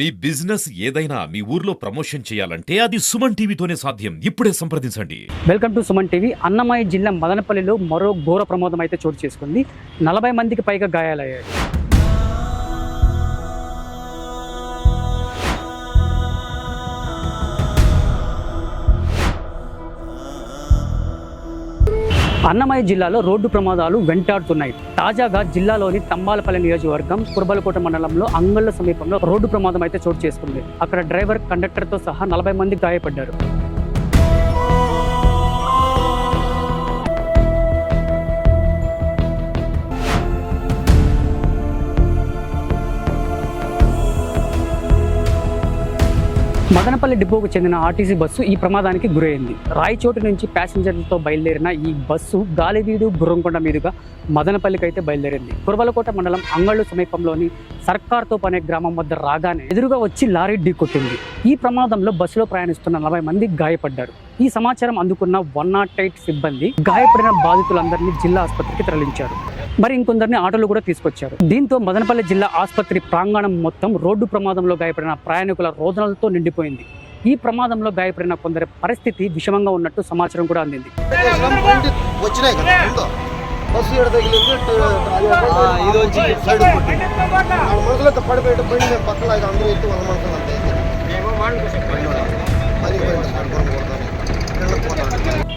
మీ business ఏదైనా మీ ఊర్లో promotion చేయాలంటే అది సుమన్ టీవీతోనే సాధ్యం. ఇప్పుడే సంప్రదించండి. Welcome to Suman TV. Annamayya జిల్లా మదనపల్లిలో మరో ఘోర ప్రమాదం అయితే చోటు చేసుకుంది. నలభై మందికి పైగా గాయాలయ్యాయి. అన్నమయ్య జిల్లాలో రోడ్డు ప్రమాదాలు వెంటాడుతున్నాయి. తాజాగా జిల్లాలోని తంబాలపల్లి నియోజకవర్గం కుర్బలకోట మండలంలో అంగళ్ళ సమీపంలో రోడ్డు ప్రమాదం అయితే చోటు చేసుకుంది. అక్కడ డ్రైవర్ కండక్టర్తో సహా నలభై మంది గాయపడ్డారు. మదనపల్లి డిపోకు చెందిన ఆర్టీసీ బస్సు ఈ ప్రమాదానికి గురైంది. రాయచోటు నుంచి ప్యాసింజర్లతో బయలుదేరిన ఈ బస్సు గాలివీడు బుర్రంకొండ మీదుగా మదనపల్లికి అయితే బయలుదేరింది. కురబలకోట మండలం అంగళ్ళు సమీపంలోని సర్కార్తో అనే గ్రామం వద్ద రాగానే ఎదురుగా వచ్చి లారీ ఢీకొట్టింది. ఈ ప్రమాదంలో బస్సులో ప్రయాణిస్తున్న నలభై మంది గాయపడ్డారు. ఈ సమాచారం అందుకున్న వన్ నాట్ ఎయిట్ సిబ్బంది గాయపడిన బాధితులందరినీ జిల్లా ఆసుపత్రికి తరలించారు మరి ఇంకొందరిని ఆటోలు కూడా తీసుకొచ్చారు దీంతో మదనపల్లి జిల్లా ఆసుపత్రి ప్రాంగణం మొత్తం రోడ్డు ప్రమాదంలో గాయపడిన ప్రయాణికుల రోదనలతో నిండిపోయింది ఈ ప్రమాదంలో గాయపడిన కొందరి పరిస్థితి విషమంగా ఉన్నట్టు సమాచారం కూడా అందింది పడిపోయి పక్కన అందరూ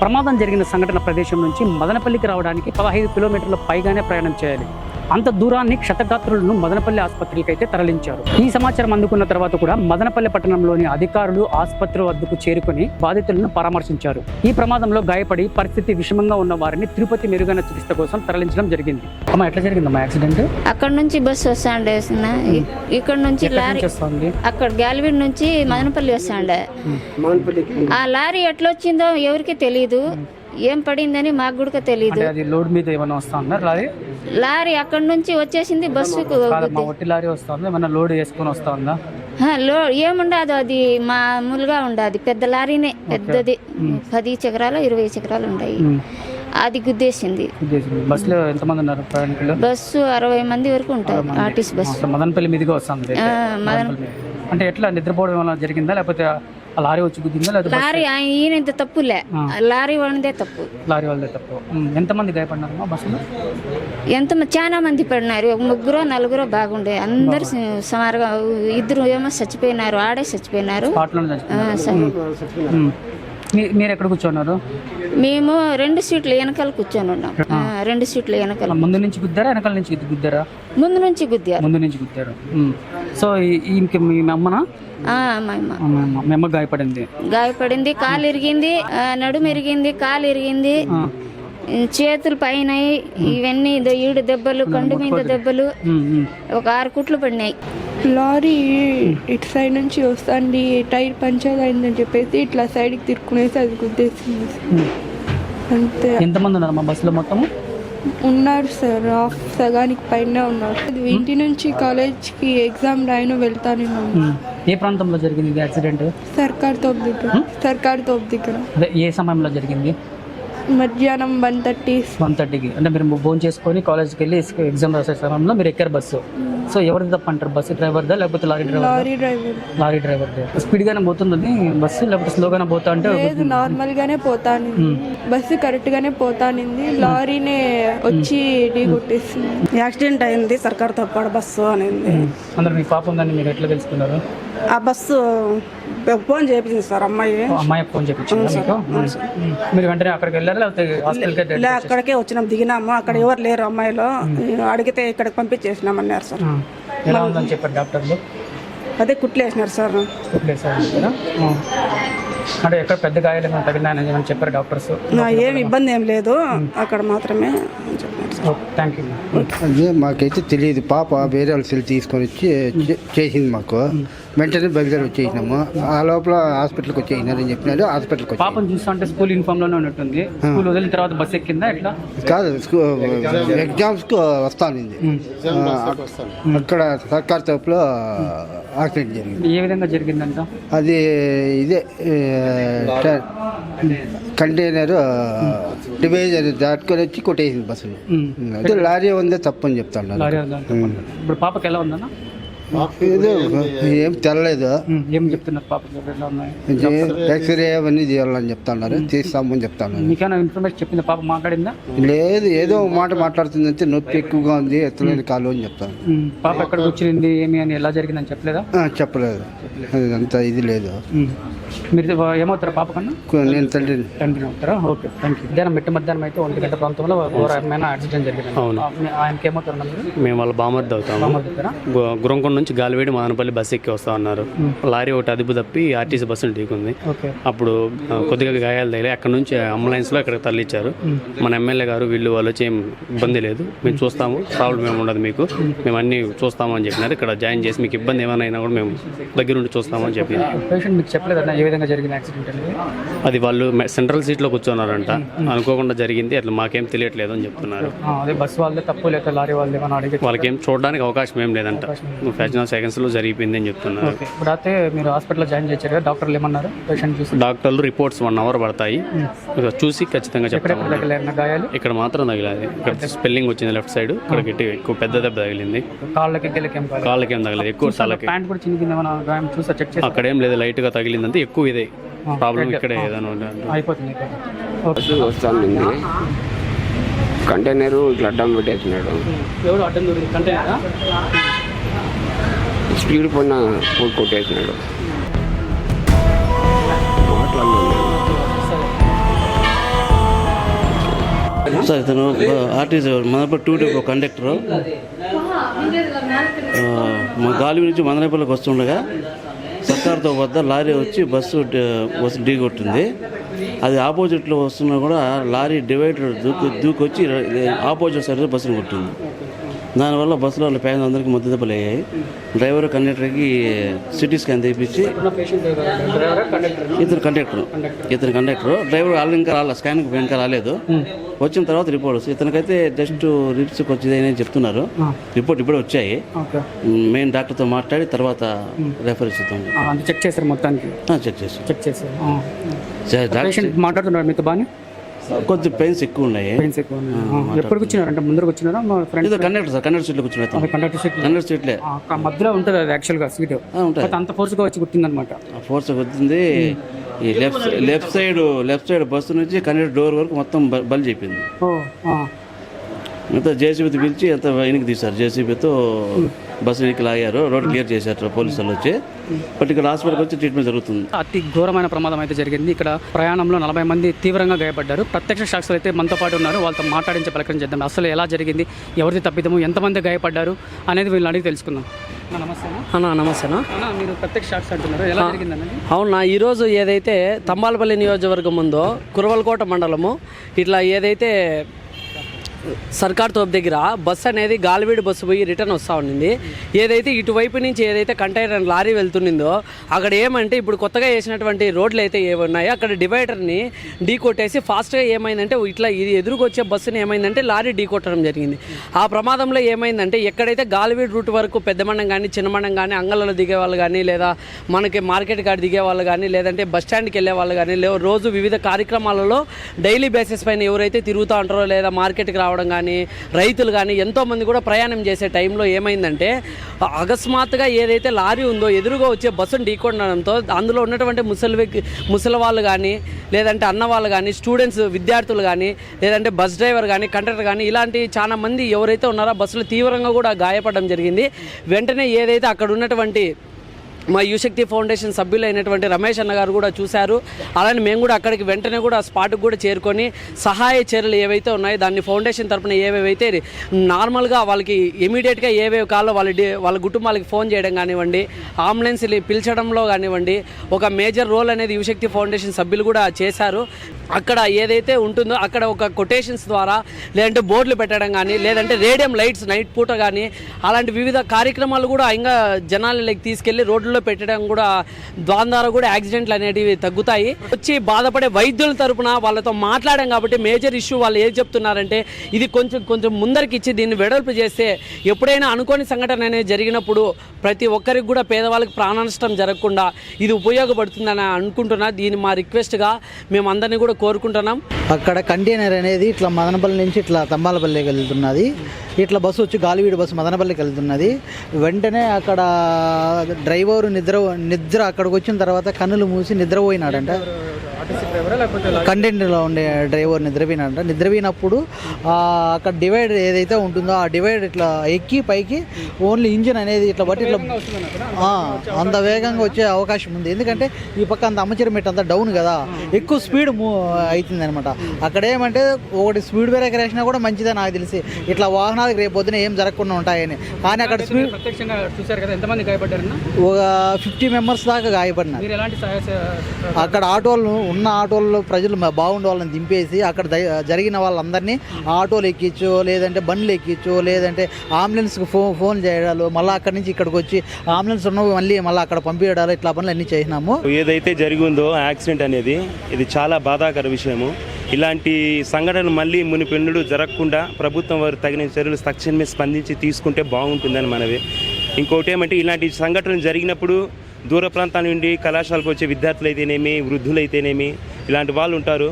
ప్రమాదం జరిగిన సంఘటన ప్రదేశం నుంచి మదనపల్లికి రావడానికి పదహైదు కిలోమీటర్ల పైగానే ప్రయాణం చేయాలి. అంత దూరాన్ని క్షతగాత్రులను మదనపల్లి ఆసుపత్రికి అయితే తరలించారు. ఈ సమాచారం అందుకున్న తర్వాత కూడా మదనపల్లి పట్టణంలోని అధికారులు ఆసుపత్రి వద్దకు చేరుకుని బాధితులను పరామర్శించారు. ఈ ప్రమాదంలో గాయపడి పరిస్థితి విషమంగా ఉన్న వారిని తిరుపతి మెరుగైన చికిత్స కోసం తరలించడం జరిగింది. అమ్మా ఎట్లా జరిగిందమ్మా యాక్సిడెంట్? అక్కడ నుంచి బస్సు వస్తాండే ఇక్కడ నుంచి లారీ అక్కడ గ్యాలవీడ్ నుంచి మదనపల్లి వస్తాండే. ఆ లారీ ఎట్లా వచ్చిందో ఎవరికి తెలియదు ఏం పడిందని మాకు కూడా తెలియదు అది లోడ్ మీద ఏమైనా వస్తా ఉన్నారు లారీ? లారీ అక్కడ నుంచి వచ్చేసింది బస్సుకు కాదమ్మా ఒట్టి లారీ వస్తా ఉందా? ఏమైనా లోడ్ వేసుకొని వస్తా ఉందా? హా, లో ఏముండదు అది మామూలుగా ఉండదు. పెద్ద లారీనే పెద్దది. పది చక్రాలు ఇరవై చక్రాలు ఉన్నాయి ఉమ్. అది గుద్దేసింది. బస్సులో ఎంతమంది ఉన్నారు ప్రయాణికులు? బస్సు అరవై మంది వరకు ఉంటారు ఆర్టీసీ బస్సు. మదనపల్లి మీదుగా వస్తుంది. అంటే ఎట్లా నిద్రపోవడం జరిగిందా? లేకపోతే లారీ వచ్చి గుద్దిందా లారీ ఆయన ఈయనంత తప్పులే ఆ. లారీ వాళ్ళదే తప్పు లారీ వాళ్ళదే తప్పు ఉమ్. ఎంతమంది గాయపడినారమ్మా బస్సులో ఎంత మ- చాలా మంది పడినారు ముగ్గురు నలుగురు బాగుండే అందరు స- సుమారుగా ఇద్దరు ఏమో చచ్చిపోయినారు ఆడే చచ్చిపోయినారు స్పాట్లోనే ఆ, చచ్చిపోయారు స- ఉమ్. మీ- మీరు ఎక్కడ కూర్చున్నారు మేము రెండు సీట్లు వెనకాల కూర్చొని ఉన్నాం ఆ, రెండు సీట్లు వెనకాల ముందు నుంచి గుద్దారా వెనకాల నుంచి గుద్దారా ముందు నుంచి గుద్దారు ముందు నుంచి గుద్దారు ఉమ్. సో ఈ- మీ అమ్మనా మా అమ్మ గాయపడింది? గాయపడింది కాలు ఇరిగింది నడుము ఇరిగింది కాలు ఇరిగింది. చేతులు పైన ఇవన్నీ ఈడు దెబ్బలు కండు మీద దెబ్బలు. ఒక ఆరు కుట్లు పడినాయి. లారీ ఇటు సైడ్ నుంచి వస్తుంది టైర్ పంచర్ అయిందని చెప్పేసి ఇట్లా సైడ్కి తిరుక్కునేసి అది గుద్దేసింది. అంతే. ఎంతమంది ఉన్నారమ్మా బస్సులో మొత్తము? ఉన్నారు సార్ హాఫ్ సగానికి పైన ఉన్నారు. ఇంటి నుంచి కాలేజ్కి ఎగ్జామ్ రాయను వెళ్తాను. ఏ ప్రాంతంలో జరిగింది యాక్సిడెంట్? సర్కార్ తోపు దగ్గర సర్కార్ తోపు దగ్గర ఏ సమయంలో జరిగింది? మధ్యాహ్నం వన్ థర్టీ. వన్ థర్టీకి. అంటే మీరు భోజనం చేసుకొని కాలేజ్కి వెళ్ళి ఎగ్జామ్ రాసే సమయంలో మీరు ఎక్కారు బస్సు. సో ఎవరిది తప్ప అంటారు? బస్సు డ్రైవర్దా లేకపోతే lorry driver lorry driver. Lorry driver స్పీడ్గానే పోతుంది బస్సు లేకపోతే స్లోగానే పోతా అంటే లేదు నార్మల్ గానే పోతానింది. బస్సు కరెక్ట్ గానే పోతానింది లారీనే వచ్చి ఢీ కొట్టేసింది. యాక్సిడెంట్ అయింది సర్కార్ తప్పాడ బస్సు అనింది. అందరు మీ పాప ఉందని మీరు ఎట్లా తెలుసుకున్నారు? ఆ బస్సు ఫోన్ చేపించింది సార్ అమ్మాయి. అమ్మాయి ఫోన్ చేయించింది. మీరు వెంటనే అక్కడికి వెళ్ళారా? లేకపోతే ఇలా అక్కడికే వచ్చినాం దిగినాము. అక్కడ ఎవరు లేరు అమ్మాయిలో. అడిగితే ఇక్కడికి పంపించేసినాం అన్నారు సార్. ఎలా ఉందని చెప్పారు డాక్టర్లు? అదే కుట్లేసినారు సార్. అంటే ఎక్కడ పెద్ద గాయాలు ఏమైనా తగిలినాయని ఏమైనా చెప్పారు డాక్టర్స్? నా ఏం ఇబ్బంది ఏం లేదు. అక్కడ మాత్రమే థ్యాంక్ యూ అదే మాకైతే తెలియదు. పాప వేరే వాళ్ళ సెల్ తీసుకొని వచ్చి చే- చేసింది మాకు. వెంటనే బయలుదేరి వచ్చేసినాము. ఆ లోపల హాస్పిటల్కి వచ్చేసినారని చెప్పినారు. హాస్పిటల్కి వచ్చి పాపం చూస్తా అంటే స్కూల్ యూనిఫామ్లోనే ఉన్నట్టుంది. స్కూల్ వదిలిన తర్వాత బస్ ఎక్కిందా ఎట్లా? కాదు స్కూ- ఎగ్జామ్స్కి వస్తానింది. అక్కడ సర్కార్ తరపులో యాక్సిడెంట్ జరిగింది. ఏ విధంగా జరిగిందంట? అది ఇదే కంటైనర్ డివైజర్ దాటుకొని వచ్చి కొట్టేసింది. అదే లారీ ఉందే తప్పని చెప్తాను. ఇప్పుడు పాపకి ఎలా ఉందన్న ఏం తెల్లలేదు. ఏం చెప్తున్నారు పాప? ఎక్స్రే అవన్నీ చేయాలని చెప్తున్నారు. తీస్తామని చెప్తున్నారు. మీకేమైనా ఇన్ఫర్మేషన్ చెప్పిందా పాప? మాట్లాడిందా? లేదు ఏదో మాట మాట్లాడుతుందంటే నొప్పి ఎక్కువగా ఉంది ఎత్తలేని కాలు అని చెప్తాను పాప ఎక్కడికి వచ్చింది ఏమి అని ఎలా జరిగిందని చెప్పలేదా? ఆ, చెప్పలేదు. అంత ఇది లేదు. మీరు ఏమవుతారా పాప కన్నా? నేను తండ్రి తండ్రి అవుతారా? ఓకే థ్యాంక్ యూ మధ్యాహ్నం మిట్ట మధ్యాహ్నం అయితే ఒంటి గంట ప్రాంతంలో ఘోరమైన యాక్సిడెంట్ జరిగింది అవును. ఆయనకి ఏమవుతారు మేము వాళ్ళ బామర్ది అవుతాము. గురంకొండ నుంచి గాలివేడి మదనపల్లి బస్సు ఎక్కి వస్తా ఉన్నారు. లారీ ఒకటి అదుపు తప్పి ఆర్టీసీ బస్సును ఢీకుంది. అప్పుడు కొద్దిగా గాయాలు తగిలి అక్కడ నుంచి అంబులెన్స్లో ఇక్కడ తరలిచ్చారు. మన ఎమ్మెల్యే గారు వీళ్ళు వాళ్ళు వచ్చి ఏం ఇబ్బంది లేదు. మేము చూస్తాము. ప్రాబ్లం ఏమి ఉండదు మీకు. మేము అన్ని చూస్తాము అని చెప్పినారు. ఇక్కడ జాయిన్ చేసి మీకు ఇబ్బంది ఏమైనా అయినా కూడా మేము దగ్గరుండి చూస్తామని చెప్పినారు. ఏ విధంగా జరిగిన యాక్సిడెంట్ అది వాళ్ళు సెంట్రల్ సీట్లో కూర్చున్నారంట. అనుకోకుండా జరిగింది. అట్లా మాకేం తెలియట్లేదు అని చెప్తున్నారు. బస్సు తప్పు లారీ వాళ్ళకి ఏం చూడడానికి అవకాశం ఏం లేదంట ఫ్యాషన్ సెకండ్స్లో జరిగిపోయింది అని చెప్తున్నారు ఇప్పుడు అయితే మీరు హాస్పిటల్లో జాయిన్ చేశారు కదా డాక్టర్లు ఏమన్నారు? పేషెంట్ చూసి? డాక్టర్లు రిపోర్ట్స్ వన్ అవర్ పడతాయి. చూసి ఖచ్చితంగా చెప్తాము గాయాలు? ఇక్కడ మాత్రం తగిలేదు ఇక్కడ స్పెల్లింగ్ వచ్చింది లెఫ్ట్ సైడ్. ఇక్కడ గట్టి ఎక్కువ పెద్ద దెబ్బ తగిలింది. కాళ్ళకి కాళ్ళకి ఏం తగలేదు. ఎక్కువ తలకి. ప్యాంట్ కూడా చిన్న కింద ఏమైనా గాయం చూసా చెక్ చేసి అక్కడ ఏం లేదు. లైట్గా తగిలిందంటే ఎక్కువ ఇదే. ప్రాబ్లం ఇక్కడే ఏదైనా. అయిపోతుంది వస్తుంది కంటైనర్ ఇట్లా అడ్డం పెట్టేసినాడు. ఎవరు అడ్డం కంటైనరా? స్పీడ్ పైన పోయి కొట్టేసినాడు. సార్ ఇతను RTC Madanapalle two depot conductor. మా గాలి నుంచి మదనపల్లికి వస్తుండగా సర్కార్తో వద్ద లారీ వచ్చి బస్సు బస్సు వస్తు ఢీకొట్టింది. అది ఆపోజిట్లో వస్తున్నా కూడా లారీ డివైడర్ దూకు దూకొచ్చి ఆపోజిట్ సైడ్ బస్సును కొట్టింది. దానివల్ల బస్సులో వాళ్ళ ప్యాన్ అందరికీ దెబ్బలు అయ్యాయి. డ్రైవర్ కండక్టర్కి సిటీ స్కాన్ తెప్పించి డ్రైవర్ కండక్టర్? ఇతను కండక్టర్. ఇతను కండక్టర్. డ్రైవర్ వాళ్ళు ఇంకా రాలే స్కానింగ్ ఇంకా రాలేదు. వచ్చిన తర్వాత రిపోర్ట్ వస్తుంది. ఇతనికైతే జస్ట్ రిప్స్కి వచ్చింది అని చెప్తున్నారు రిపోర్ట్ ఇప్పుడే వచ్చాయి. మెయిన్ డాక్టర్తో మాట్లాడి తర్వాత ఇద్దాం అది చెక్ చేశారు మొత్తానికి? చెక్ చేసి చెక్ చేశారు. మాట్లాడుతున్నారు మీతో బాగానే కొద్ది పెయిన్స్ ఎక్కువ ఉన్నాయి. పెయిన్స్ ఎక్కువ ఉన్నాయి. ఆ, ఎప్పటికి వచ్చినారు? అంటే ముందరకు వచ్చినారా? మా ఫ్రెండ్ కండక్టర్ సార్ కండక్టర్ సీట్లో కూర్చుని కండక్టర్ సీట్ కండక్టర్ సీట్లే మధ్యలో ఉంటుంది అది యాక్చువల్గా సీట్ ఉంటాయి అంత ఫోర్స్గా వచ్చి కుట్టిందనమాట ఫోర్స్ వచ్చింది ఈ left left side left side bus నుంచి కండక్టర్ డోర్ వరకు మొత్తం బలి చెప్పింది. అంతా జేసీబీతో పిలిచి అంత వెనక్కి తీశారు. జేసీబీతో బస్సు వెనక్కి లాగారు. రోడ్ క్లియర్ చేశారు పోలీసులు వచ్చి. బట్ ఇక్కడ హాస్పిటల్కి వచ్చి ట్రీట్మెంట్ జరుగుతుంది. అతి ఘోరమైన ప్రమాదం అయితే జరిగింది. ఇక్కడ ప్రయాణంలో నలభై మంది తీవ్రంగా గాయపడ్డారు. ప్రత్యక్ష సాక్షులు అయితే మనతో పాటు ఉన్నారు. వాళ్ళతో మాట్లాడించే ప్రయత్నం చేద్దాం. అసలు ఎలా జరిగింది? ఎవరిది తప్పిదము? ఎంతమంది గాయపడ్డారు? అనేది వీళ్ళని అడిగి తెలుసుకుందాం. అన్న, నమస్తే అన్న. అన్నా నమస్తేనా అన్న. మీరు ప్రత్యక్ష సాక్షి అంటున్నారు. ఎలా అవునా ఈరోజు ఏదైతే తంబాలపల్లి నియోజకవర్గం ఉందో కురవలకోట మండలము ఇట్లా ఏదైతే సర్కార్ తోపు దగ్గర బస్సు అనేది గాలివీడి బస్సు పోయి రిటర్న్ వస్తూ ఉండింది. ఏదైతే ఇటువైపు నుంచి ఏదైతే కంటైనర్ లారీ వెళ్తుండిందో అక్కడ ఏమంటే ఇప్పుడు కొత్తగా వేసినటువంటి రోడ్లు అయితే ఏమున్నాయో అక్కడ డివైడర్ని ఢీ కొట్టేసి ఫాస్ట్గా ఏమైందంటే ఇట్లా ఇది ఎదురుకొచ్చే బస్సుని ఏమైందంటే లారీ ఢీ కొట్టడం జరిగింది. ఆ ప్రమాదంలో ఏమైందంటే ఎక్కడైతే గాలివీడి రూట్ వరకు పెద్దమండం కానీ చిన్నమండం కానీ అంగళ్ళలో దిగే వాళ్ళు కానీ లేదా మనకి మార్కెట్ కాడ దిగే వాళ్ళు కానీ లేదంటే బస్ స్టాండ్కి వెళ్ళే వాళ్ళు కానీ లే రోజు వివిధ కార్యక్రమాలలో డైలీ బేసిస్ పైన ఎవరైతే తిరుగుతూ ఉంటారో లేదా మార్కెట్కి రావడం కానీ రైతులు కానీ ఎంతోమంది కూడా ప్రయాణం చేసే టైంలో ఏమైందంటే అకస్మాత్తుగా ఏదైతే లారీ ఉందో ఎదురుగా వచ్చే బస్సును ఢీకొనడంతో అందులో ఉన్నటువంటి ముసలి వ్యక్తి ముసలి వాళ్ళు కానీ లేదంటే అన్న వాళ్ళు కానీ స్టూడెంట్స్ విద్యార్థులు కానీ లేదంటే బస్ డ్రైవర్ కానీ కండక్టర్ కానీ ఇలాంటి చాలా మంది ఎవరైతే ఉన్నారో బస్సులు తీవ్రంగా కూడా గాయపడడం జరిగింది. వెంటనే ఏదైతే అక్కడ ఉన్నటువంటి మా యుశక్తి ఫౌండేషన్ సభ్యులైనటువంటి రమేష్ అన్న గారు కూడా చూశారు. అలానే మేము కూడా అక్కడికి వెంటనే కూడా స్పాట్కి కూడా చేరుకొని సహాయ చర్యలు ఏవైతే ఉన్నాయో దాన్ని ఫౌండేషన్ తరపున ఏవేవైతే నార్మల్గా వాళ్ళకి ఇమీడియట్గా ఏవేవి కావాలో వాళ్ళ వాళ్ళ కుటుంబాలకి ఫోన్ చేయడం కానివ్వండి అంబులెన్స్ పిలిచడంలో కానివ్వండి ఒక మేజర్ రోల్ అనేది యువశక్తి ఫౌండేషన్ సభ్యులు కూడా చేశారు. అక్కడ ఏదైతే ఉంటుందో అక్కడ ఒక కొటేషన్స్ ద్వారా లేదంటే బోర్డులు పెట్టడం కానీ లేదంటే రేడియం లైట్స్ నైట్ పూట కానీ అలాంటి వివిధ కార్యక్రమాలు కూడా ఇంకా జనాలకి తీసుకెళ్ళి రోడ్లలో పెట్టడం కూడా దాని ద్వారా కూడా యాక్సిడెంట్లు అనేటివి తగ్గుతాయి. వచ్చి బాధపడే వైద్యుల తరపున వాళ్ళతో మాట్లాడాం కాబట్టి మేజర్ ఇష్యూ వాళ్ళు ఏం చెప్తున్నారంటే ఇది కొంచెం కొంచెం ముందరికి ఇచ్చి దీన్ని వెడల్పు చేస్తే ఎప్పుడైనా అనుకోని సంఘటన అనేది జరిగినప్పుడు ప్రతి ఒక్కరికి కూడా పేదవాళ్ళకి ప్రాణనష్టం జరగకుండా ఇది ఉపయోగపడుతుందని అనుకుంటున్నా. దీన్ని మా రిక్వెస్ట్గా మేము అందరినీ కూడా కోరుకుంటున్నాం. అక్కడ కంటైనర్ అనేది ఇట్లా మదనపల్లి నుంచి ఇట్లా తంబాలపల్లికి వెళ్తున్నది. ఇట్లా బస్సు వచ్చి గాలివీడు బస్సు మదనపల్లికి వెళ్తున్నది. వెంటనే అక్కడ డ్రైవర్ నిద్ర నిద్ర అక్కడికి వచ్చిన తర్వాత కన్నులు మూసి నిద్రపోయినాడంట. కంటెంట్లో ఉండే డ్రైవర్ నిద్రపోయినాడంట. నిద్రపోయినప్పుడు అక్కడ డివైడ్ ఏదైతే ఉంటుందో ఆ డివైడ్ ఇట్లా ఎక్కి పైకి ఓన్లీ ఇంజిన్ అనేది ఇట్లా బట్టి ఇట్లా అంత వేగంగా వచ్చే అవకాశం ఉంది. ఎందుకంటే ఈ పక్క అంత అమ్మచిర మెట్ అంతా డౌన్ కదా. ఎక్కువ స్పీడ్ మూవ్ అవుతుంది అనమాట అక్కడ ఏమంటే ఒకటి స్పీడ్ బ్రేకర్ వేసినా కూడా మంచిదే నాకు తెలిసి. ఇట్లా వాహనాలకు రేపు పొద్దున ఏం జరగకుండా ఉంటాయని. కానీ అక్కడ స్పీడ్ కదా ఎంతమంది ఒక ఫిఫ్టీ మెంబర్స్ దాకా గాయపడినారు. సహ- అక్కడ ఆటోలు ఉన్న ఊళ్ళో ప్రజలు మ- బాగుండే వాళ్ళని దింపేసి అక్కడ జరిగిన వాళ్ళందరినీ ఆటోలు ఎక్కించో లేదంటే బండ్లు ఎక్కించో లేదంటే అంబులెన్స్కి ఫోన్ ఫోన్ చేయడాలు మళ్ళీ అక్కడి నుంచి ఇక్కడికి వచ్చి అంబులెన్స్ ఉన్న మళ్ళీ మళ్ళీ అక్కడ పంపించడాలు ఇట్లా పనులు అన్నీ చేసినాము. ఏదైతే జరిగిందో యాక్సిడెంట్ అనేది ఇది చాలా బాధాకర విషయము. ఇలాంటి సంఘటనలు మళ్ళీ మునిపెన్నుడు జరగకుండా ప్రభుత్వం వారు తగిన చర్యలు తక్షణమే స్పందించి తీసుకుంటే బాగుంటుందని మనవి. ఇంకోటి ఏమంటే ఇలాంటి సంఘటనలు జరిగినప్పుడు దూర ప్రాంతాల నుండి కళాశాలకు వచ్చే విద్యార్థులు అయితేనేమి వృద్ధులైతేనేమి ఇలాంటి వాళ్ళు ఉంటారు.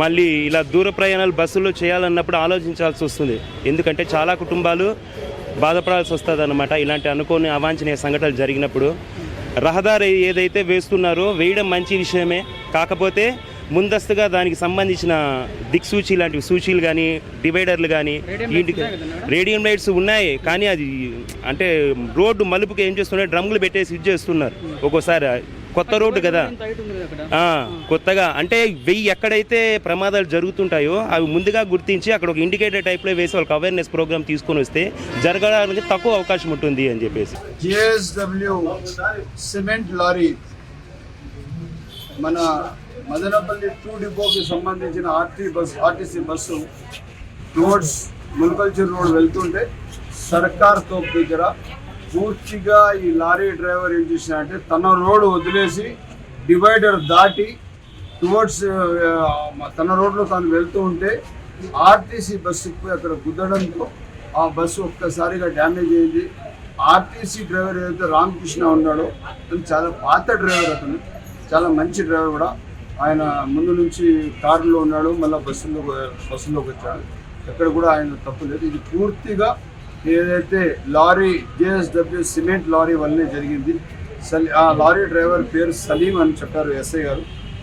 మళ్ళీ ఇలా దూర ప్రయాణాలు బస్సుల్లో చేయాలన్నప్పుడు ఆలోచించాల్సి వస్తుంది. ఎందుకంటే చాలా కుటుంబాలు బాధపడాల్సి వస్తుంది అనమాట ఇలాంటి అనుకోని అవాంఛనీయ సంఘటనలు జరిగినప్పుడు రహదారి ఏదైతే వేస్తున్నారో వేయడం మంచి విషయమే. కాకపోతే ముందస్తుగా దానికి సంబంధించిన దిక్సూచి లాంటివి సూచీలు కానీ డివైడర్లు కానీ ఇంటికి రేడియం లైట్స్ ఉన్నాయి. కానీ అది అంటే రోడ్డు మలుపుకి ఏం చేస్తున్నారు డ్రమ్ములు పెట్టేసి ఇది చేస్తున్నారు. ఒక్కోసారి కొత్త రోడ్డు కదా. ఆ, కొత్తగా. అంటే వెయ్యి ఎక్కడైతే ప్రమాదాలు జరుగుతుంటాయో అవి ముందుగా గుర్తించి అక్కడ ఒక ఇండికేటర్ టైప్లో వేసి వాళ్ళకి అవేర్నెస్ ప్రోగ్రామ్ తీసుకొని వస్తే జరగడానికి తక్కువ అవకాశం ఉంటుంది అని చెప్పేసి. జేఎస్డబ్ల్యూ సిమెంట్ లారీ మన మదనపల్లి టూ డిపోకి సంబంధించిన RT bus RTC bus towards మున్కల్చర్ road వెళ్తుంటే సర్కార్ తోపు దగ్గర పూర్తిగా ఈ లారీ డ్రైవర్ ఏం చేసినాడంటే తన రోడ్డు వదిలేసి డివైడర్ దాటి టువర్డ్స్ తన రోడ్లో తాను వెళ్తూ ఉంటే ఆర్టీసీ బస్సు పోయి అక్కడ గుద్దడంతో ఆ బస్సు ఒక్కసారిగా డ్యామేజ్ అయింది. ఆర్టీసీ డ్రైవర్ ఏదైతే రామకృష్ణ ఉన్నాడో అతను చాలా పాత డ్రైవర్ అతను చాలా మంచి డ్రైవర్ కూడా. ఆయన ముందు నుంచి కారులో ఉన్నాడు మళ్ళీ బస్సులో బస్సులోకి వచ్చాడు. ఎక్కడ కూడా ఆయన తప్పు లేదు. ఇది పూర్తిగా ఏదైతే లారీ జేఎస్డబ్ల్యూ సిమెంట్ లారీ వల్లనే జరిగింది సలీ ఆ లారీ డ్రైవర్ పేరు సలీం అని చెప్పారు ఎస్ఐ గారు.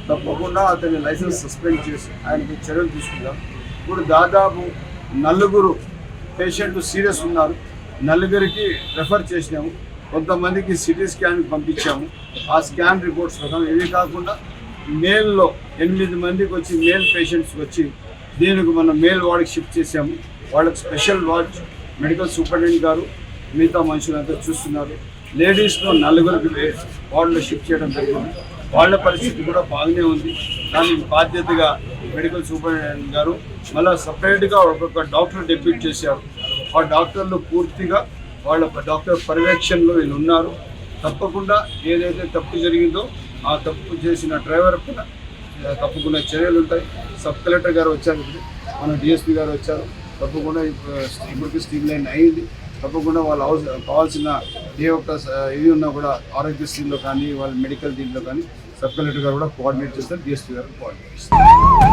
తప్పకుండా అతని లైసెన్స్ సస్పెండ్ చేసి ఆయనకి చర్యలు తీసుకుందాం. ఇప్పుడు దాదాపు నలుగురు పేషెంట్లు సీరియస్ ఉన్నారు. నలుగురికి రెఫర్ చేసినాము. కొంతమందికి సిటీ స్కాన్కి పంపించాము. ఆ స్కాన్ రిపోర్ట్స్ ప్రకారం ఇవి కాకుండా మేల్లో ఎనిమిది మందికి వచ్చి మేల్ పేషెంట్స్ వచ్చి దీనికి మనం మేల్ వార్డుకి షిఫ్ట్ చేసాము వాళ్ళకి స్పెషల్ వార్డ్ మెడికల్ సూపరింటెండెంట్ గారు మిగతా మనుషులంతా చూస్తున్నారు. లేడీస్లో నలుగురికి వార్డులో షిఫ్ట్ చేయడం జరిగింది. వాళ్ళ పరిస్థితి కూడా బాగానే ఉంది. దానికి బాధ్యతగా మెడికల్ సూపరింటెండెంట్ గారు మళ్ళీ సపరేట్గా ఒక్కొక్క డాక్టర్ డెప్యూట్ చేశారు. ఆ డాక్టర్లు పూర్తిగా వాళ్ళ డాక్టర్ పర్యవేక్షణలో వీళ్ళు ఉన్నారు. తప్పకుండా ఏదైతే తప్పు జరిగిందో ఆ తప్పు చేసిన డ్రైవర్ కూడా తప్పకుండా చర్యలు ఉంటాయి సబ్ కలెక్టర్ గారు వచ్చారు. మన డిఎస్పీ గారు వచ్చారు. తప్పకుండా ఇప్పుడు స్ట్రీమ్ లైన్ అయింది. తప్పకుండా వాళ్ళు అవసరం కావాల్సిన ఏ ఒక్క ఇది ఉన్నా కూడా ఆరోగ్యశ్రీలో కానీ వాళ్ళ మెడికల్ దీంట్లో కానీ సబ్ కలెక్టర్ గారు కూడా కోఆర్డినేట్ చేస్తారు డిఎస్పీ గారు కోఆర్డినేట్ చేస్తారు.